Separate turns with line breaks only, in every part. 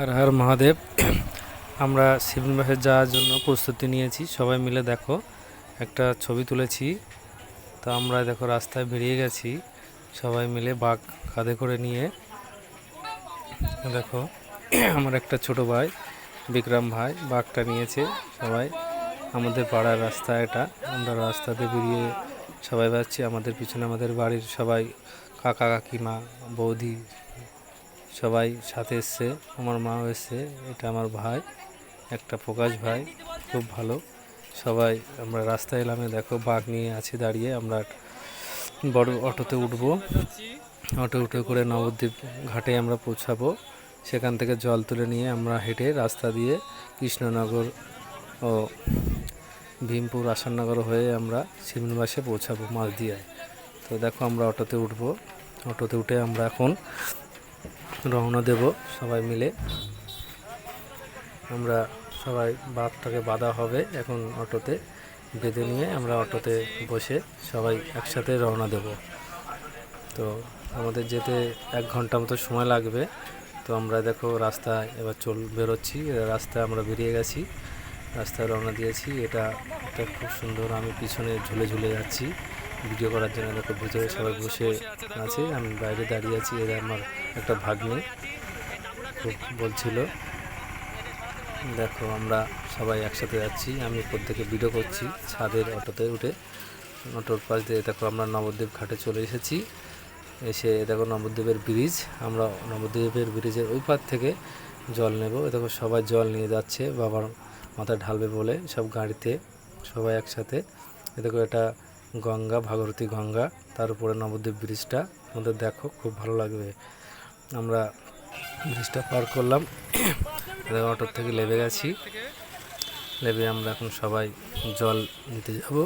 আর হর মহাদেব। আমরা শিবনিবাসে যাওয়ার জন্য প্রস্তুতি নিয়েছি। সবাই মিলে দেখো, একটা ছবি তুলেছি। তো আমরা দেখো রাস্তায় বেরিয়ে গেছি। সবাই মিলে বাঘ কাঁধে করে নিয়ে দেখো, আমার একটা ছোট ভাই, বিক্রম ভাই, বাঘটা নিয়েছে সবাই। আমাদের পাড়ার রাস্তা এটা। আমরা রাস্তাতে বেরিয়ে সবাই যাচ্ছি। আমাদের পিছনে আমাদের বাড়ির সবাই কাকা কাকিমা, বৌদি সবাই সাথে এসছে। আমার মাও এসছে। এটা আমার ভাই, একটা প্রকাশ ভাই, খুব ভালো। সবাই আমরা রাস্তায় এলাম দেখো বাঘ নিয়ে আছি দাঁড়িয়ে। আমরা বড় অটোতে উঠবো। অটো উঠে করে নবদ্বীপ ঘাটে আমরা পৌঁছাবো। সেখান থেকে জল তুলে নিয়ে আমরা হেঁটে রাস্তা দিয়ে কৃষ্ণনগর ও ভীমপুর, আসাননগর হয়ে আমরা শিবনিবাসে পৌঁছাবো মাঝদিয়ায় তো দেখো আমরা অটোতে উঠবো। অটোতে উঠে আমরা এখন রওনা দেব সবাই মিলে। আমরা সবাই বাঘটাকে বাঁধা হবে এখন অটোতে। বেঁধে নিয়ে আমরা অটোতে বসে সবাই একসাথে রওনা দেব। তো আমাদের যেতে এক ঘণ্টা মতো সময় লাগবে। তো আমরা দেখো রাস্তায় এবার চল, বেরোচ্ছি। রাস্তায় আমরা বেরিয়ে গেছি। রাস্তায় রওনা দিয়েছি। এটা একটা খুব সুন্দর, আমি পিছনে ঝুলে ঝুলে যাচ্ছি। ভিডিও করার জন্য দেখো ভিতরে সবাই বসে আছে। আমি বাইরে দাঁড়িয়ে আছি, এরা আমার একটা ভাগ্নে, খুব বলছিল। দেখো, আমরা সবাই একসাথে যাচ্ছি, আমি প্রত্যেকে ভিডিও করছি, ছাদের অটোতে উঠে। অটোর পাশ দিয়ে দেখো, আমরা নবদ্বীপ ঘাটে চলে এসেছি। এসে দেখো, নবদ্বীপের ব্রিজ আমরা নবদ্বীপের ব্রিজের ওই পার থেকে জল নেব। দেখো, সবাই জল নিয়ে যাচ্ছে, বাবার মাথায় ঢালবে বলে সব গাড়িতে সবাই একসাথে। দেখো এটা গঙ্গা ভাগরতী গঙ্গা, তার উপরে নবদ্বীপ ব্রিজটা। আমাদের দেখো, খুব ভালো লাগবে। আমরা ব্রিজটা পার করলাম। অটোর থেকে লেবে গেছি। লেবে আমরা এখন সবাই জল নিতে যাব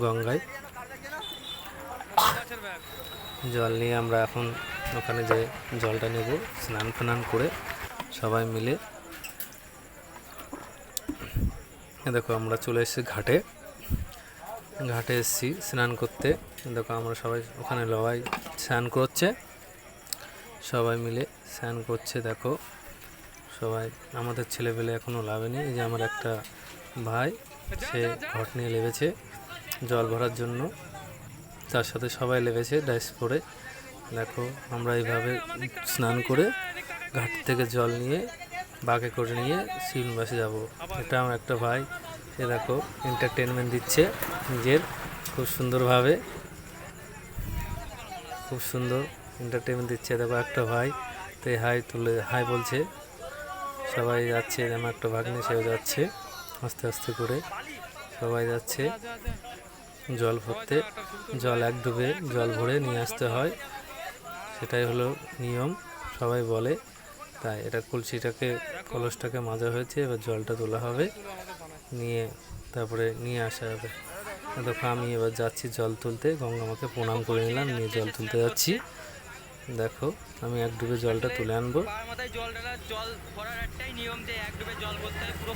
গঙ্গায়। জল নিয়ে আমরা এখন ওখানে যে জলটা নেব, স্নান ফান করে সবাই মিলে। দেখো, আমরা চলে এসেছি ঘাটে। ঘাটে এসেছি, স্নান করতে। দেখো আমরা সবাই ওখানে লবাই স্নান করছে। সবাই মিলে স্নান করছে, দেখো। সবাই, আমাদের ছেলেপেলে এখনও লাভেনি এই যে আমার একটা ভাই, সে ঘট নিয়ে লেবেছে জল ভরার জন্য। তার সাথে সবাই লেবেছে ড্রেস পরে। দেখো, আমরা এইভাবে স্নান করে ঘাট থেকে জল নিয়ে বাঘে করে নিয়ে শিবনিবাসে যাব। এটা আমার একটা ভাই সে দেখো এন্টারটেনমেন্ট দিচ্ছে নিজের, খুব সুন্দরভাবে। খুব সুন্দর এন্টারটেনমেন্ট দিচ্ছে। দেখো, একটা ভাই, তো হাই তুলে, হাই বলছে, সবাই যাচ্ছে যেমন একটা ভাগ্নে সেও যাচ্ছে, আস্তে আস্তে করে সবাই যাচ্ছে। জল ভরতে, জল এক ডুবে জল ভরে নিয়ে আসতে হয়। সেটাই হলো নিয়ম, সবাই বলে। তাই এটা কলসিটাকে, কলসটাকে মাজা হয়েছে, এবার জলটা তোলা হবে। নিয়ে তারপরে নিয়ে আসা হবে দেখো আমি এবার যাচ্ছি জল তুলতে। গঙ্গা মাকে প্রণাম করে নিলাম নিয়ে জল তুলতে যাচ্ছি। দেখো আমি এক ডুবে জলটা তুলে আনব।
জল জল ভরার একটাই নিয়ম যে এক ডুবে জল ভরতে হয় পুরো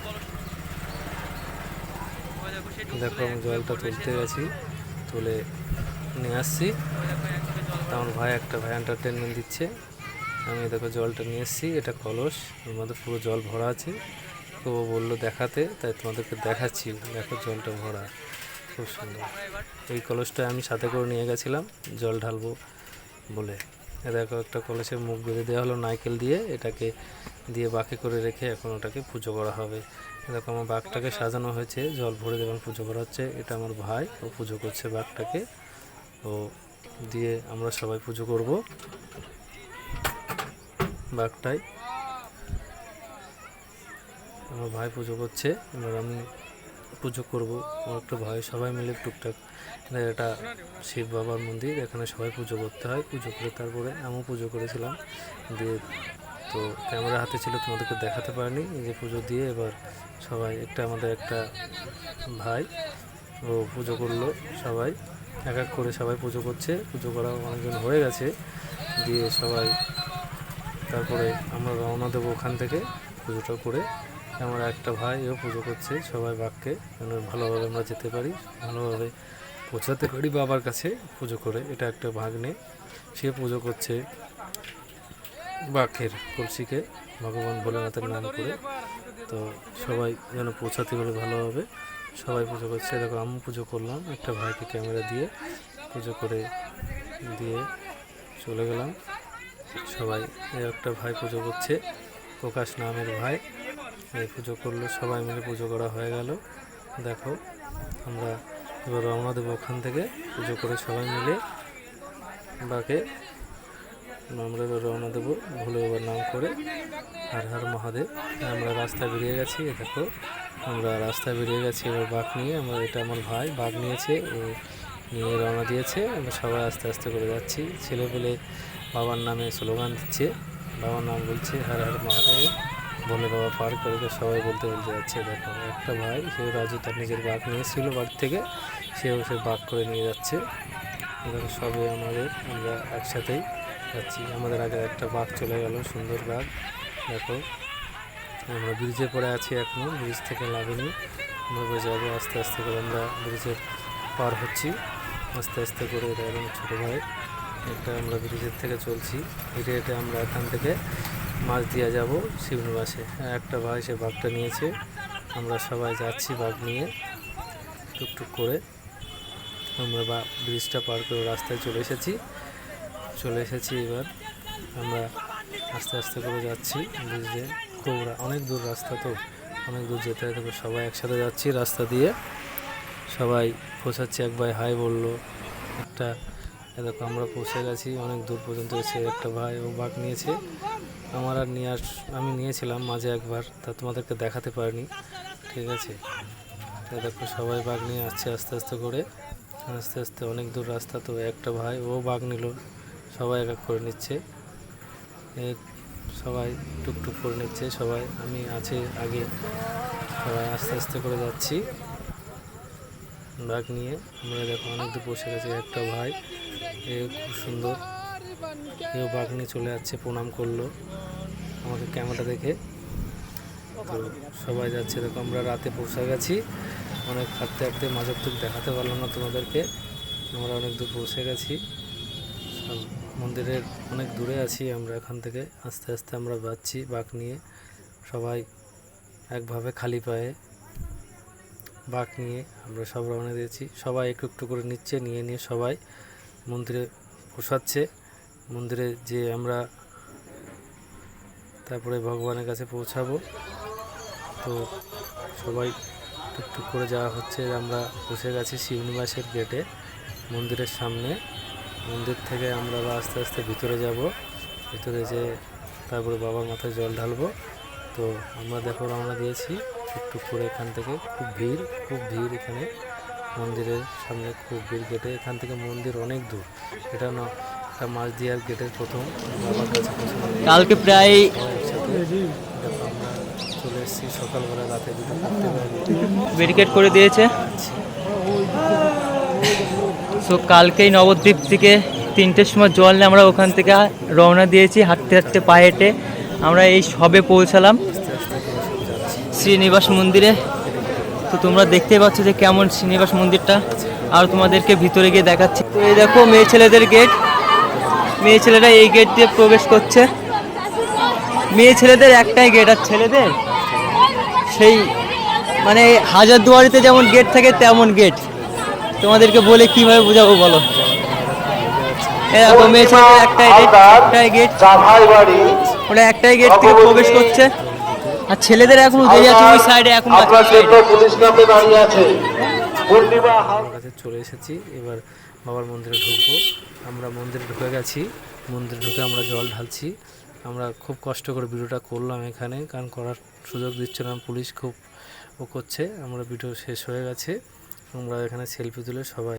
দেখো
আমি জলটা তুলতে গেছি তুলে নিয়ে আসছি। আমার ভাই একটা ভাই এন্টারটেনমেন্ট দিচ্ছে। আমি দেখো জলটা নিয়ে এসেছি এটা কলস। ওর মধ্যে পুরো জল ভরা আছে। তো বলল দেখাতে, তাই তোমাদেরকে দেখাচ্ছি। দেখো জলটা ভরা, খুব সুন্দর। এই কলসটা আমি সাথে করে নিয়ে গেছিলাম, জল ঢালবো বলে। দেখো, একটা কলসের মুখ বেঁধে দেওয়া হলো নারকেল দিয়ে, এটাকে দিয়ে বাকি করে রেখে এখন ওটাকে পুজো করা হবে। দেখো, আমার বাঘটাকে সাজানো হয়েছে, জল ভরে দেবেন পুজো করা হচ্ছে। এটা আমার ভাই, ও পুজো করছে বাঘটাকে। ও দিয়ে আমরা সবাই পুজো করব। বাঘটাই আমার ভাই পুজো করছে, এবার আমি পুজো করব। আমার একটা ভাই, সবাই মিলে টুকটাক। এটা শিব বাবার মন্দির, এখানে সবাই পুজো করতে হয়। পুজো করে তারপরে আমিও পুজো করেছিলাম। দিয়ে তো ক্যামেরা হাতে ছিল, তোমাদেরকে দেখাতে পারিনি। এই যে পুজো দিয়ে এবার সবাই, একটা আমাদের একটা ভাই, ও পুজো করল সবাই। এক এক করে সবাই পুজো করছে। পুজো করা অনেকজন হয়ে গেছে। দিয়ে সবাই তারপরে আমরা রওনা দেবো ওখান থেকে পুজোটা করে। আমার একটা ভাই, ও পুজো করছে সবাই বাঘকে। যেন ভালোভাবে আমরা যেতে পারি, ভালোভাবে পৌঁছাতে পারি বাবার কাছে পুজো করে। এটা একটা ভাগ্নে, সে পুজো করছে বাঘের কলসিকে, ভগবান ভোলেনাথের নাম করে। তো সবাই যেন পৌঁছাতে পারে ভালোভাবে, সবাই পুজো করছে। দেখো আমি পুজো করলাম, একটা ভাইকে ক্যামেরা দিয়ে পুজো করে দিয়ে চলে গেলাম। সবাই একটা ভাই পুজো করছে, প্রকাশ নামের ভাই। এই পুজো করল, সবাই মিলে পুজো করা হয়ে গেল। দেখো, আমরা এবার রওনা দেবো ওখান থেকে, পুজো করে সবাই মিলে। বাকে আমরা এবার রওনা দেবো, ভুলে এবার নাম করে। হার হার মহাদেব। আমরা রাস্তায় বেরিয়ে গেছি দেখো, আমরা রাস্তায় বেরিয়ে গেছি, এবার বাঘ নিয়ে। আমরা, এটা আমার ভাই, বাঘ নিয়েছে, ও নিয়ে রওনা দিয়েছে। আমরা সবাই আস্তে আস্তে করে যাচ্ছি। ছেলে পেলে বাবার নামে স্লোগান দিচ্ছে। বাবার নাম বলছে হার হার মহাদেব। বলে বাবা পার করে সবাই বলতে বলতে যাচ্ছে, দেখো, একটা ভাই, সে রাজু তার নিজের বাঘ নিয়েছিল বাড়ি থেকে, সেও সে বাঘ করে নিয়ে যাচ্ছে। এবং সবে আমাদের, আমরা একসাথেই যাচ্ছি। আমাদের আগে একটা বাঘ চলে গেল, সুন্দর বাঘ। দেখো, আমরা ব্রিজে পড়ে আছি এখনও ব্রিজ থেকে লাভিনি আমরা যাব আস্তে আস্তে করে, আমরা ব্রিজের পার হচ্ছি। আস্তে আস্তে করে এটা এবং ছোটো ভাই একটা আমরা ব্রিজের থেকে চলছি। হেঁটে হেঁটে আমরা এখান থেকে মাছ দিয়ে যাব শিবনিবাসে। একটা ভাই, সে বাঘটা নিয়েছে। আমরা সবাই যাচ্ছি বাঘ নিয়ে, টুকটুক করে। আমরা বা, ব্রিজটা পার করে রাস্তায় চলে এসেছি। চলে এসেছি এবার। আমরা আস্তে আস্তে করে যাচ্ছি ব্রিজে খুব অনেক দূর রাস্তা তো, অনেক দূর যেতে হয়। তবে সবাই একসাথে যাচ্ছি রাস্তা দিয়ে। সবাই পৌঁছাচ্ছে, এক ভাই হাই বলল, একটা, এ দেখো, আমরা পৌঁছে গেছি। অনেক দূর পর্যন্ত এসে একটা ভাই ও বাঘ নিয়েছে। আমার আর নিয়ে আস, আমি নিয়েছিলাম মাঝে একবার, তা তোমাদেরকে দেখাতে পারিনি। ঠিক আছে? তা দেখো, সবাই বাঘ নিয়ে আসছে আস্তে আস্তে করে। আস্তে আস্তে অনেক দূর রাস্তা, তো একটা ভাই, ও বাঘ নিল। সবাই এক এক করে নিচ্ছে। সবাই টুকটুক করে নিচ্ছে, সবাই। আমি আছে আগে। সবাই আস্তে আস্তে করে যাচ্ছি। বাঘ নিয়ে। আমরা দেখো অনেক দূর বসে গেছে একটা ভাই। এ খুব সুন্দর। এও বাঘ নিয়ে চলে যাচ্ছে, প্রণাম করল। আমাকে ক্যামেরা দেখে। তো সবাই যাচ্ছে। দেখো, আমরা রাতে পৌঁছে গেছি। অনেক হাঁটতে হাঁটতে মাঝের তুক দেখাতে পারলাম না তোমাদেরকে। আমরা অনেক দূর পৌঁছে গেছি। মন্দিরের অনেক দূরে আছি আমরা এখান থেকে। আস্তে আস্তে আমরা যাচ্ছি বাঘ নিয়ে। সবাই একভাবে খালি পায়ে বাঘ নিয়ে আমরা সব রওনা দিয়েছি। সবাই একটু একটু করে নিচ্ছে, নিয়ে নিয়ে সবাই মন্দিরে পোষাচ্ছে মন্দিরে যে আমরা তারপরে ভগবানের কাছে পৌঁছাবো। তো সবাই টুকটুক করে যাওয়া হচ্ছে। আমরা বসে গেছি শিবনিবাসের গেটে মন্দিরের সামনে। মন্দির থেকে আমরা আস্তে আস্তে ভিতরে যাব। ভিতরে যে তারপরে বাবার মাথায় জল ঢালবো। তো আমরা দেখো রওনা দিয়েছি। টুকটুক করে এখান থেকে খুব ভিড় খুব ভিড় এখানে। মন্দিরের সামনে খুব ভিড় গেটে এখান থেকে মন্দির অনেক দূর। এটা না এটা মাঝদিয়ার গেটের প্রথম
কালকে প্রায়
চলে এসেছি সকালবেলা রাতে
ব্যারিকেড করে দিয়েছে। সো কালকেই নবদ্বীপ থেকে তিনটের সময় জল নিয়ে আমরা ওখান থেকে রওনা দিয়েছি, হাঁটতে হাঁটতে পায়ে হেঁটে আমরা এই সবে পৌঁছালাম। শ্রীনিবাস মন্দিরে। তো তোমরা দেখতে পাচ্ছ যে কেমন শ্রীনিবাস মন্দিরটা। আর তোমাদেরকে ভিতরে গিয়ে দেখাচ্ছি। তো এই দেখো মেয়ে ছেলেদের গেট মেয়ে ছেলেরা এই গেট দিয়ে প্রবেশ করছে। মেয়ে ছেলেদের একটাই গেট আর ছেলেদের সেই মানে হাজার দুয়ারিতে যেমন গেট থাকে তেমন গেট তোমাদেরকে বলে কীভাবে বোঝাবো বলো? দেখো মেয়ে ছেলেদের একটাই গেট একটাই গেট ওটা একটাই গেট থেকে প্রবেশ করছে। আর ছেলেদের এখনও দেরি আছে ওই সাইডে এখন
পুলিশ দাঁড়িয়ে আছে।
চলে এসেছি এবার বাবার মন্দিরে ঢুকবো। আমরা মন্দিরে ঢুকে গেছি। মন্দিরে ঢুকে আমরা জল ঢালছি। আমরা খুব কষ্ট করে ভিডিওটা করলাম এখানে, কারণ করার সুযোগ দিচ্ছে না, পুলিশ খুব ও করছে। আমরা ভিডিও শেষ হয়ে গেছে। আমরা এখানে সেলফি তুলে সবাই